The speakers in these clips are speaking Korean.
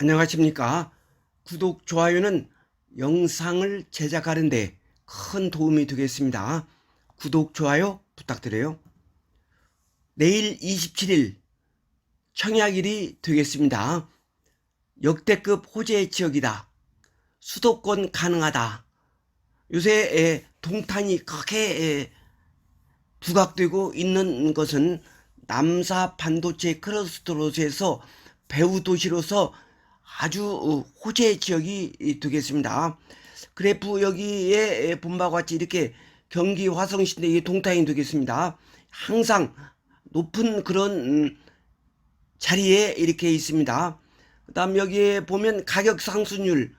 안녕하십니까. 구독, 좋아요는 영상을 제작하는데 큰 도움이 되겠습니다. 구독, 좋아요 부탁드려요. 내일 27일 청약일이 되겠습니다. 역대급 호재 지역이다. 수도권 가능하다. 요새 에, 동탄이 크게 에, 부각되고 있는 것은 남사 반도체 크러스터로서에서 배후 도시로서 아주 어, 호재 지역이 되겠습니다. 그래프 여기에 본 바와 같이 이렇게 경기 화성시대 이 동탄이 되겠습니다. 항상 높은 그런 음, 자리에 이렇게 있습니다. 그 다음 여기에 보면 가격 상승률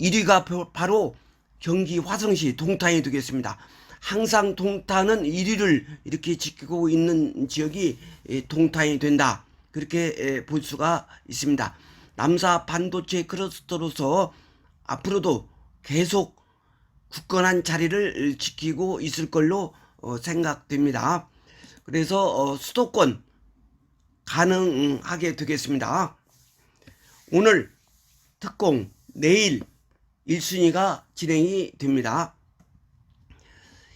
1위가 바로 경기 화성시 동탄이 되겠습니다. 항상 동탄은 1위를 이렇게 지키고 있는 지역이 예, 동탄이 된다. 그렇게 예, 볼 수가 있습니다. 남사 반도체 클러스터로서 앞으로도 계속 굳건한 자리를 지키고 있을 걸로 어, 생각됩니다. 그래서 어, 수도권 가능하게 되겠습니다. 오늘 특공 내일 1순위가 진행이 됩니다.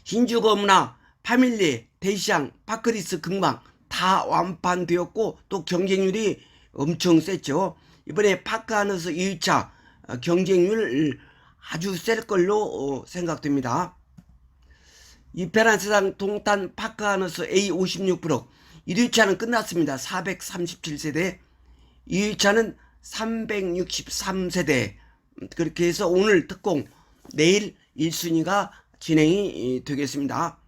hin주거문화, 파밀리, 대시장, 파크리스, 금방 다 완판되었고 또 경쟁률이 엄청 셌죠. 이번에 파크하면서 2차 경쟁률 아주 셀 걸로 어, 생각됩니다. 이 베란세상 동탄 파크하면서 A56 브록 1위차는 끝났습니다. 437세대 2위차는 363세대 그렇게 해서 오늘 특공 내일 1순위가 진행이 되겠습니다.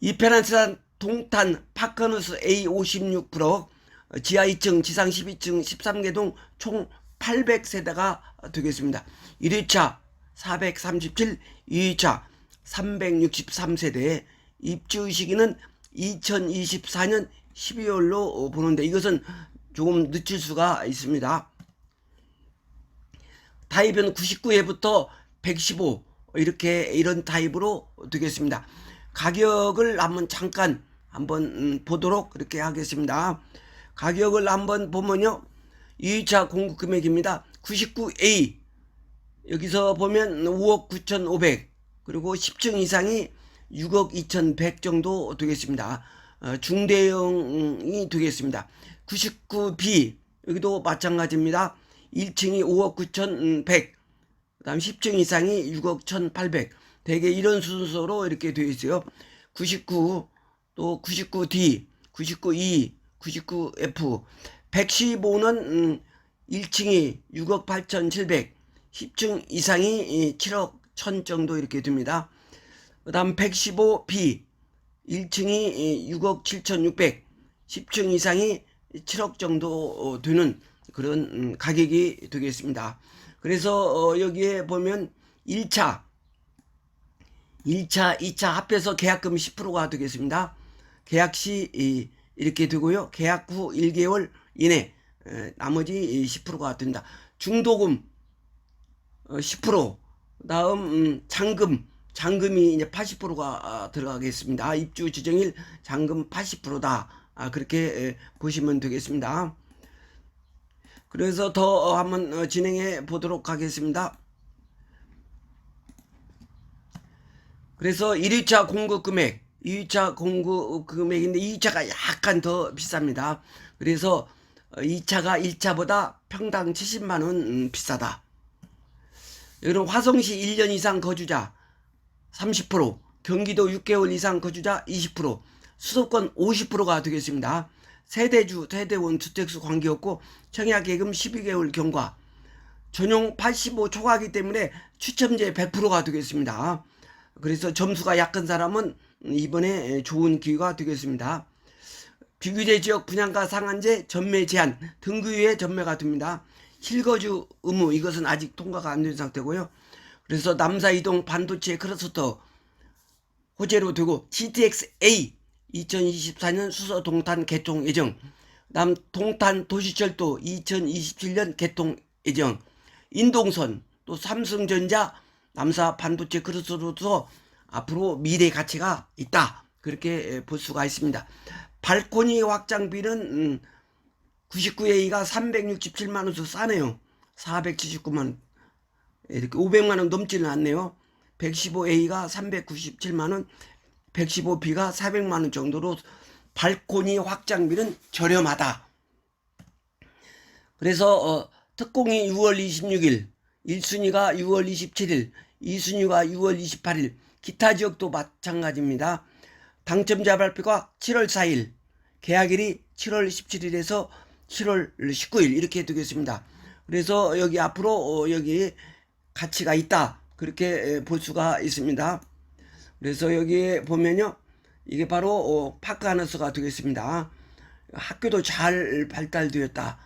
이 페란스산 동탄 파크너스 A56 프로 지하 2층 지상 12층 13개동 총 800세대가 되겠습니다. 1위차 437, 2위차 363세대 입주 시기는 2024년 12월로 보는데 이것은 조금 늦출 수가 있습니다. 타입은 99회부터 115 이렇게 이런 타입으로 되겠습니다. 가격을 한번 잠깐 한번 음, 보도록 이렇게 하겠습니다. 가격을 한번 보면요. 2차 공급 금액입니다. 99A 여기서 보면 5억 9,500 그리고 10층 이상이 6억 2,100 정도 되겠습니다. 어, 중대형이 되겠습니다. 99B 여기도 마찬가지입니다. 1층이 5억 9,100 그 다음 10층 이상이 6억 1,800 대개 이런 순서로 이렇게 되어 있어요. 99, 또 99D, 99E, 99F, 115는 음, 1층이 6억 8,700, 10층 이상이 7억 1,000 정도 이렇게 됩니다. 그 다음 115B, 1층이 6억 7,600, 10층 이상이 7억 정도 어, 되는 그런 음, 가격이 되겠습니다. 그래서 어, 여기에 보면 1차 1차, 2차 합해서 계약금 10%가 되겠습니다. 계약 시 이렇게 되고요. 계약 후 1개월 이내 나머지 10%가 된다. 중도금 10%, 다음 음, 잔금, 잔금이 이제 80%가 들어가겠습니다. 입주 지정일 잔금 80%다. 아, 그렇게 보시면 되겠습니다. 그래서 더 한번 어, 진행해 보도록 하겠습니다. 그래서 1위차 공급 금액, 2위차 공급 금액인데 2위차가 약간 더 비쌉니다. 그래서 2차가 1차보다 평당 70만 원 음, 비싸다. 여러분 화성시 1년 이상 거주자 30%, 경기도 6개월 이상 거주자 20%, 수도권 50%가 되겠습니다. 세대주, 세대원 주택수 관계없고 청약계금 12개월 경과, 전용 85 초과하기 때문에 추첨제 100%가 되겠습니다. 그래서 점수가 약한 사람은 이번에 좋은 기회가 되겠습니다. 비규제 지역 분양가 상한제 전매 제한 등급위에 전매가 됩니다. 실거주 의무 이것은 아직 통과가 안 된 상태고요. 그래서 남사 이동 반도체 크러스터 호재로 되고 GTX-A 2024년 수서 동탄 개통 예정 남 동탄 도시철도 2027년 개통 예정 인동선 또 삼성전자 남사 반도체 크루스로서 앞으로 미래 가치가 있다. 그렇게 볼 수가 있습니다. 발코니 확장비는 음, 99A가 367만 원수 싸네요. 479만 원. 이렇게 500만 원 넘지는 않네요. 115A가 397만 원, 115B가 400만 원 정도로 발코니 확장비는 저렴하다. 그래서 어, 특공이 6월 26일, 1순위가 6월 27일, 2순위가 6월 28일, 기타 지역도 마찬가지입니다. 당첨자 발표가 7월 4일, 계약일이 7월 17일에서 7월 19일 이렇게 되겠습니다. 그래서 여기 앞으로 어, 여기 가치가 있다 그렇게 에, 볼 수가 있습니다. 그래서 여기에 보면요, 이게 바로 어, 파크 하나스가 되겠습니다. 학교도 잘 발달되었다.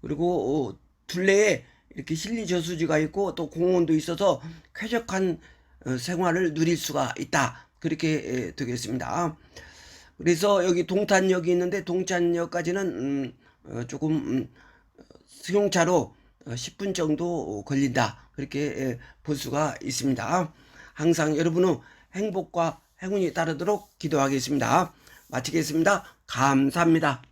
그리고 어, 둘레에 이렇게 실리 저수지가 있고 또 공원도 있어서 쾌적한 어, 생활을 누릴 수가 있다. 그렇게 에, 되겠습니다. 그래서 여기 동탄역이 있는데 동탄역까지는 음, 어, 조금 음, 승용차로 어, 10분 정도 걸린다. 그렇게 에, 볼 수가 있습니다. 항상 여러분의 행복과 행운이 따르도록 기도하겠습니다. 마치겠습니다. 감사합니다.